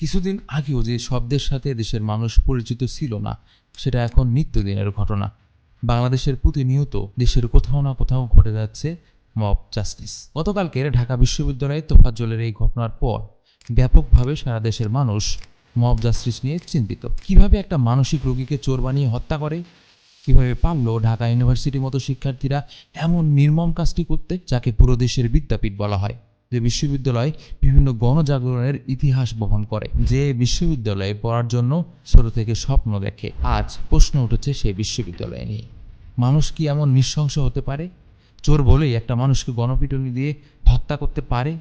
কিছুদিন আগেও যে শব্দের সাথে দেশের মানুষ পরিচিত ছিল না, সেটা এখন নিত্যদিনের ঘটনা। বাংলাদেশের প্রতিনিয়ত দেশের কোথাও না কোথাও ঘটে যাচ্ছে মব জাস্টিস। গতকালকের ঢাকা বিশ্ববিদ্যালয়ে তোফাজ্জলের এই ঘটনার পর ব্যাপকভাবে সারা দেশের মানুষ মব জাস্টিস নিয়ে চিন্তিত। কীভাবে একটা মানসিক রোগীকে চোর বানিয়ে হত্যা করে? কীভাবে পারল ঢাকা ইউনিভার্সিটির মতো শিক্ষার্থীরা এমন নির্মম কাজটি করতে, যাকে পুরো দেশের বিদ্যাপীঠ বলা হয়? যে বিশ্ববিদ্যালয় বিভিন্ন গণজাগরণের ইতিহাস বহন করে, যে বিশ্ববিদ্যালয়ে পড়ার জন্য ছোট থেকে স্বপ্ন দেখে। আজ প্রশ্ন উঠেছে সেই বিশ্ববিদ্যালয় নিয়ে। মানুষ কি এমন নৃশংস হতে পারে? চোর বলেই একটা মানুষকে গণপিটুনি দিয়ে হত্যা করতে পারে?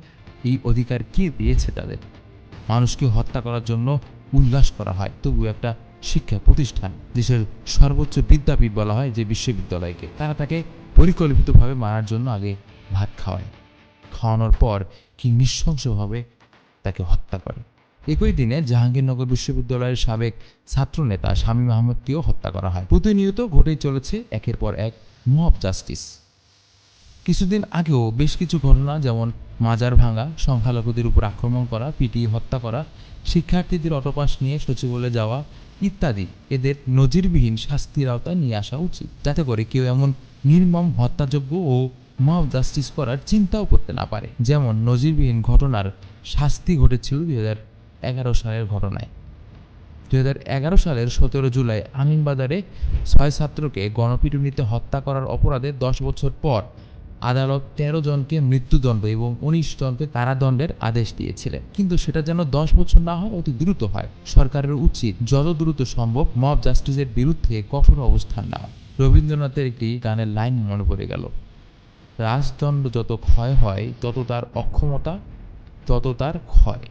এই অধিকার কে দিয়েছে তাদের? মানুষকে হত্যা করার জন্য উল্লাস করা হয় তবু একটা শিক্ষা প্রতিষ্ঠান, দেশের সর্বোচ্চ বিদ্যাপীঠ বলা হয় যে বিশ্ববিদ্যালয়কে। তারা তাকে পরিকল্পিতভাবে মারার জন্য আগে ভাত খাওয়ায়। খাওয়ানোর পর কি নৃশংসভাবে তাকে হত্যা করে। একই দিনে জাহাঙ্গীরনগর বিশ্ববিদ্যালয়ের সাবেক ছাত্রনেতা শামীম আহমদকেও হত্যা করা হয়। প্রতিনিয়ত ঘটেই চলেছে একের পর এক মব জাস্টিস। কিছুদিন আগেও বেশ কিছু ঘটনা যেমন মাজার ভাঙা, সংখ্যালঘুদের উপর আক্রমণ করা, পিটিয়ে হত্যা করা, শিক্ষার্থীদের অটোপাস নিয়ে সচিবালয়ে যাওয়া ইত্যাদি এদের নজিরবিহীন শাস্তির আওতায় নিয়ে আসা উচিত। যাতে করে কেউ এমন নির্মম হত্যাযোগ্য ও মব জাস্টিস করার চিন্তাও করতে না পারে। যেমন নজিরবিহীন ঘটনার শাস্তি ঘটেছিল দুই এগারো সালের ঘটনায়। দুই এগারো সালের সতেরো জুলাই আমিনবাজারে ছয় ছাত্রকে গণপিটুনিতে হত্যা করার অপরাধে দশ বছর পর আদালত তেরো জনকে মৃত্যুদণ্ড এবং উনিশ জনকে কারাদণ্ডের আদেশ দিয়েছিলেন। কিন্তু সেটা যেন দশ বছর না হয়, অতি দ্রুত হয়। সরকারের উচিত যত দ্রুত সম্ভব মব জাস্টিসের বিরুদ্ধে কঠোর অবস্থান নেওয়া। রবীন্দ্রনাথের একটি গানের লাইন মনে পড়ে গেল। রাজদণ্ড যত ক্ষয় হয় তত তার অক্ষমতা তত তার ক্ষয়।